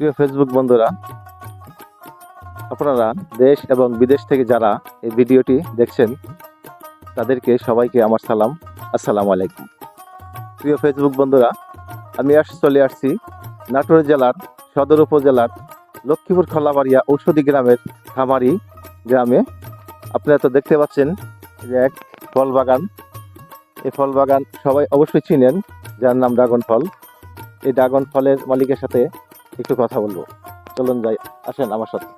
প্রিয় ফেসবুক বন্ধুরা, আপনারা দেশ এবং বিদেশ থেকে যারা এই ভিডিওটি দেখছেন, তাদেরকে সবাইকে আমার সালাম, আসসালামু আলাইকুম। প্রিয় ফেসবুক বন্ধুরা, আমি আস, চলে আসছি নাটোর জেলার সদর উপজেলার লক্ষ্মীপুর খোলাবাড়িয়া ঔষধি গ্রামের খামারি গ্রামে। আপনারা তো দেখতে পাচ্ছেন যে এক ফল বাগান। এই ফল বাগান সবাই অবশ্যই চিনেন, যার নাম ড্রাগন ফল। এই ড্রাগন ফলের মালিকের সাথে একটু কথা বলব। চলুন যাই আসেন আমার সাথে।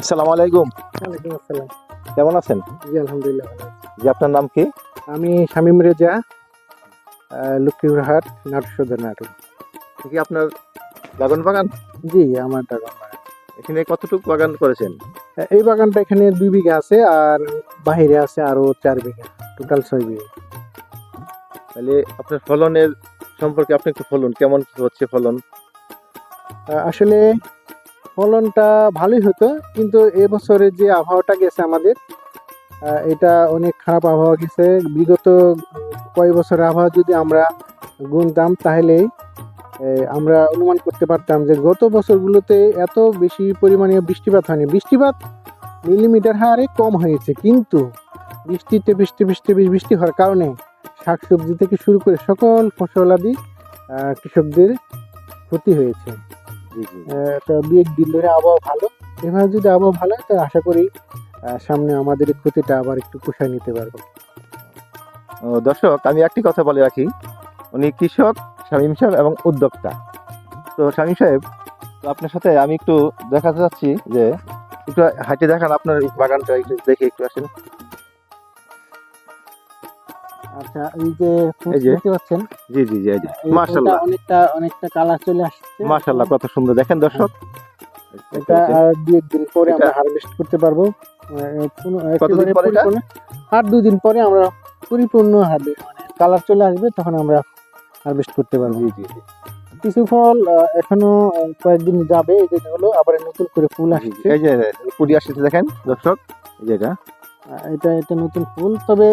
আসসালামু আলাইকুম। ওয়ালাইকুম আসসালাম। কেমন আছেন? জি আলহামদুলিল্লাহ ভালো জি আপনার নাম কি? আমি শামীম রেজা আহ, লক্ষ্মীপুরহাট নাটক সদর নাটক কি আপনার ড্রাগন বাগান? জি আমার বাগান বাগান। এখানে কতটুকু বাগান করেছেন? এই বাগানটা এখানে দুই বিঘা আছে আর বাহিরে আছে আরও চার বিঘা টোটাল ছয় বিঘা। তাহলে আপনার ফলনের সম্পর্কে আপনি একটু ফলন কেমন কি হচ্ছে ফলন? আসলে ফলনটা ভালোই হতো, কিন্তু এবছরে যে আবহাওয়াটা গেছে আমাদের এটা অনেক খারাপ আবহাওয়া গেছে। বিগত কয় বছরের আবহাওয়া যদি আমরা গুনতাম, তাহলে আমরা অনুমান করতে পারতাম যে গত বছরগুলোতে এত বেশি পরিমাণে বৃষ্টিপাত হয়নি। বৃষ্টিপাত মিলিমিটার হারে কম হয়েছে, কিন্তু বৃষ্টিতে বৃষ্টি বৃষ্টি বৃষ্টি বৃষ্টি হওয়ার কারণে শাকসবজি থেকে শুরু করে সকল ফসলাদি কৃষকদের ক্ষতি হয়েছে। তো দু এক দিন ধরে আবহাওয়া ভালো। এভাবে যদি আবহাওয়া ভালো হয় তো আশা করি সামনে আমাদের এই ক্ষতিটা আবার একটু পুষায় নিতে পারব। দর্শক আমি একটি কথা বলে রাখি। উনি কৃষক শামীম সাহেব এবং উদ্যোক্তা। তো শামীম সাহেব তো আপনার সাথে আমি একটু দেখাতে চাচ্ছি যে একটু হাঁটে দেখান আপনার বাগানটা একটু দেখে একটু আসেন। আচ্ছা এই যে ফুল এই যে। দেখতে পাচ্ছেন জি জি জি জি এই অনেকটা অনেকটা কালার চলে আসছে মাশাল্লাহ কত সুন্দর দেখেন দর্শক এটা আর পরে আমরা হারভেস্ট করতে পারব কতদিন পরে পরিপূর্ণ। আর দুই দিন পরে আমরা পরিপূর্ণ হবে মানে কালার চলে আসবে তখন আমরা হারভেস্ট করতে পারব জি জি জি কিছু ফল এখনও কয়েকদিন যাবে এই যে হলো আবার নতুন করে ফুল আসছে এই যে কুড়ি আসছে দেখেন দর্শক এই যে এটা আহ, এটা এটা নতুন ফুল। তবে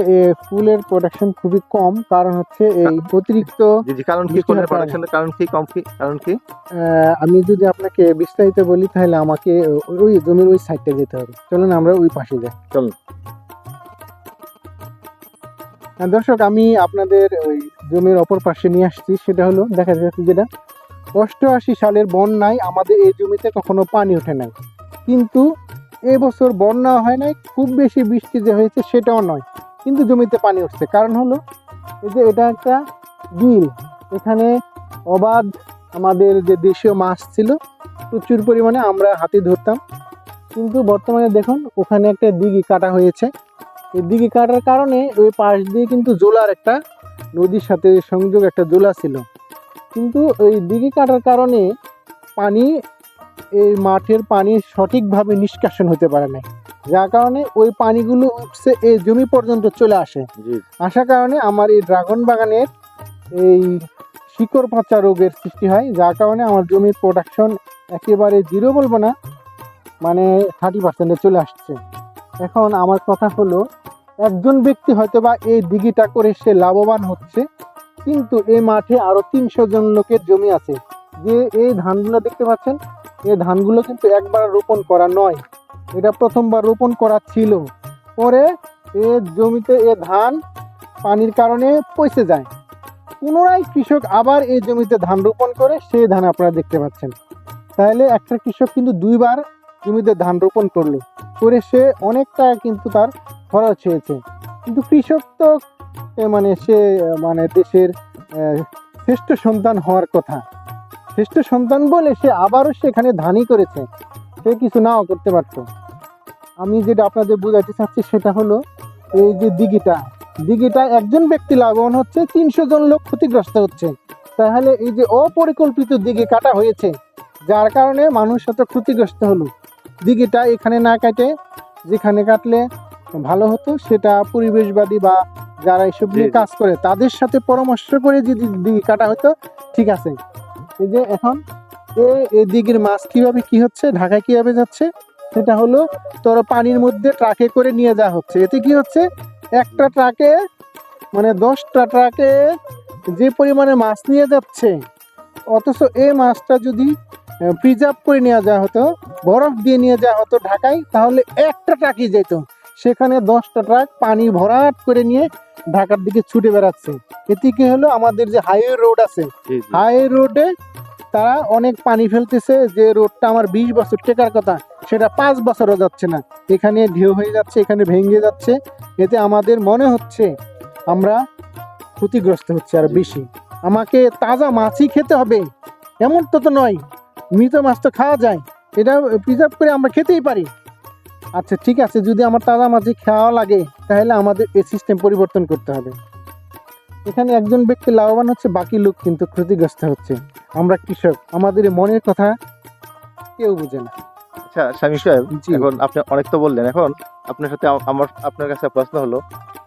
ফুলের প্রোডাকশন খুবই কম কারণ হচ্ছে এই অতিরিক্ত কারণ কি কোনের প্রোডাকশনের কারণ কি কম কি কারণ কি? আমি যদি আপনাকে বিস্তারিত বলি তাহলে আমাকে ওই- জমির ওই সাইডটা যেতে হবে। চলুন আমরা ওই পাশে যাই। চলুন। হ্যাঁ, দর্শক আমি আপনাদের ওই জমির অপর পাশে নিয়ে আসছি। সেটা হলো দেখা যাচ্ছে যেটা। অষ্টআশি সালের বন্যায় আমাদের এই জমিতে কখনো পানি ওঠে নাই। কিন্তু এবছর বন্যা হয় নাই, খুব বেশি বৃষ্টি যে হয়েছে সেটাও নয়, কিন্তু জমিতে পানি উঠছে। কারণ হলো, এই যে এটা একটা বিল, এখানে অবাধ আমাদের যে দেশীয় মাছ ছিল, প্রচুর পরিমাণে আমরা হাতে ধরতাম। কিন্তু বর্তমানে দেখুন, ওখানে একটা দিঘি কাটা হয়েছে। এই দিঘি কাটার কারণে ওই পাশ দিয়ে কিন্তু জোলার একটা নদীর সাথে সংযোগ, একটা জোলা ছিল। কিন্তু ওই দিঘি কাটার কারণে পানি এই মাঠের পানি সঠিকভাবে নিষ্কাশন হতে পারে না যার কারণে ওই পানিগুলো উঠছে এই জমি পর্যন্ত চলে আসে। আসার কারণে আমার এই ড্রাগন বাগানের এই শিকড় পচা রোগের সৃষ্টি হয় যার কারণে আমার জমির প্রোডাকশন একেবারে জিরো বলব না মানে থার্টি পার্সেন্টে চলে আসছে। এখন আমার কথা হলো একজন ব্যক্তি হয়তো বা এই দিঘিটা করে সে লাভবান হচ্ছে কিন্তু এই মাঠে আরও তিনশো জন লোকের জমি আছে। যে এই ধানগুলো দেখতে পাচ্ছেন এই ধানগুলো কিন্তু একবার রোপণ করা নয়। এটা প্রথমবার রোপণ করা ছিল। পরে এ জমিতে এ ধান পানির কারণে পচে যায়। পুনরায় কৃষক আবার এই জমিতে ধান রোপণ করে, সেই ধান আপনারা দেখতে পাচ্ছেন। তাহলে একটা কৃষক কিন্তু দুইবার জমিতে ধান রোপণ করল। করে সে অনেক টাকা কিন্তু তার খরচ হয়েছে। কিন্তু কৃষক তো, এ মানে সে মানে দেশের শ্রেষ্ঠ সন্তান হওয়ার কথা। শ্রেষ্ঠ সন্তান বলে সে আবারও সেখানে ধানই করেছে। সে কিছু নাও করতে পারতো। আমি যেটা আপনাদের বোঝাতে চাচ্ছি সেটা হলো এই যে দিঘিটা দিঘিটা একজন ব্যক্তি লাভবান হচ্ছে তিনশো জন লোক ক্ষতিগ্রস্ত হচ্ছে। তাহলে এই যে অপরিকল্পিত দিঘি কাটা হয়েছে যার কারণে মানুষ এত ক্ষতিগ্রস্ত হলো। দিঘিটা এখানে না কাটে যেখানে কাটলে ভালো হতো সেটা পরিবেশবাদী বা যারা এসব নিয়ে। কাজ করে তাদের সাথে পরামর্শ করে যদি দিঘি কাটা হতো ঠিক আছে। এই যে এখন এই দিঘির মাছ কীভাবে কি হচ্ছে, ঢাকায় কীভাবে যাচ্ছে, সেটা হলো তোর পানির মধ্যে ট্রাকে করে নিয়ে যাওয়া হচ্ছে। এতে কি হচ্ছে, একটা ট্রাকে মানে দশটা ট্রাকে যে পরিমাণে মাছ নিয়ে যাচ্ছে, অথচ এই মাছটা যদি প্রিজার্ভ করে নেওয়া যাওয়া হতো, বরফ দিয়ে নিয়ে যাওয়া হতো ঢাকায়, তাহলে একটা ট্রাকই যেত। সেখানে দশটা ট্রাক পানি ভরাট করে নিয়ে ঢাকার দিকে ছুটে বেড়াচ্ছে। এতে কি হলো আমাদের যে হাইওয়ে রোড আছে জি জি। হাই রোডে তারা অনেক পানি ফেলতেছে যে রোডটা আমার বিশ বছর টেকার কথা সেটা পাঁচ বছরও যাচ্ছে না। এখানে ঢেউ হয়ে যাচ্ছে এখানে ভেঙে যাচ্ছে। এতে আমাদের মনে হচ্ছে আমরা ক্ষতিগ্রস্ত হচ্ছে আর বেশি। আমাকে তাজা মাছই খেতে হবে এমন তো তো নয়। মৃত মাছ তো খাওয়া যায়। এটা প্রিজার্ভ করে আমরা খেতেই পারি। আচ্ছা ঠিক আছে যদি আমার তাজা মাছই খাওয়া লাগে তাহলে আমাদের এই সিস্টেম পরিবর্তন করতে হবে। এখানে একজন ব্যক্তি লাভবান হচ্ছে বাকি লোক কিন্তু ক্ষতিগ্রস্ত হচ্ছে। আমরা কৃষক আমাদের মনের কথা কেউ বুঝে না। আচ্ছা স্বামী সাহেব। এখন আপনি অনেক তো বললেন এখন আপনার সাথে আমার আপনার কাছে প্রশ্ন হলো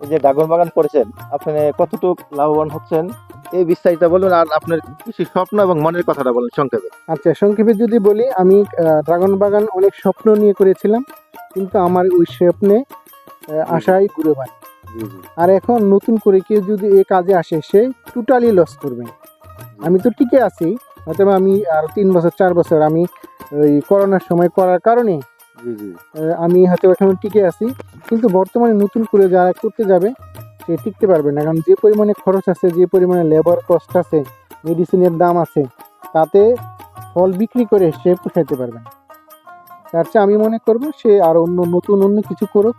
এই যে ড্রাগন বাগান করেছেন আপনি কতটুকু লাভবান হচ্ছেন? এই বিস্তারিত বলুন আর আপনার কৃষি স্বপ্ন এবং মনের কথাটা বলুন সংক্ষেপে। আচ্ছা সংক্ষেপে যদি বলি আমি ড্রাগন বাগান অনেক স্বপ্ন নিয়ে করেছিলাম। কিন্তু আমার ওই স্বপ্নে আশাই ঘুরে বাড়ি জি জি। আর এখন নতুন করে কেউ যদি এই কাজে আসে সে টোটালি লস করবে। আমি তো টিকে আছি হয়তো আমি আর তিন বছর চার বছর আমি ওই করোনার সময় করার কারণে আমি হয়তো এখন টিকে আছি। কিন্তু বর্তমানে নতুন করে যারা করতে যাবে সে টিকতে পারবে না। কারণ যে পরিমাণে খরচ আছে যে পরিমাণে লেবার কস্ট আছে মেডিসিনের দাম আছে তাতে ফল বিক্রি করে সে পোষাইতে পারবে না। তার চেয়ে আমি মনে করব সে আর অন্য নতুন অন্য কিছু করুক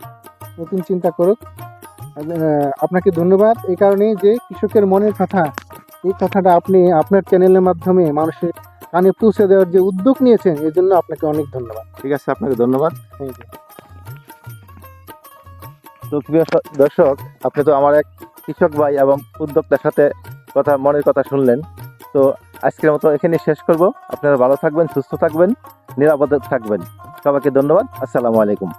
নতুন চিন্তা করুক। আপনাকে ধন্যবাদ। এই কারণে যে কৃষকের মনের কথা এই কথাটা আপনি আপনার চ্যানেলের মাধ্যমে মানুষের কানে পৌঁছে দেওয়ার যে উদ্যোগ নিয়েছেন এর জন্য আপনাকে অনেক ধন্যবাদ। ঠিক আছে আপনাকে ধন্যবাদ। থ্যাংক ইউ তো প্রিয় দর্শক আপনি তো আমার এক কৃষক ভাই এবং উদ্যোক্তার সাথে কথা মনের কথা শুনলেন। তো আজকের মতো এখানে শেষ করব। আপনারা ভালো থাকবেন সুস্থ থাকবেন। নিরাপদে থাকবেন। সবাইকে ধন্যবাদ। আসসালামু আলাইকুম।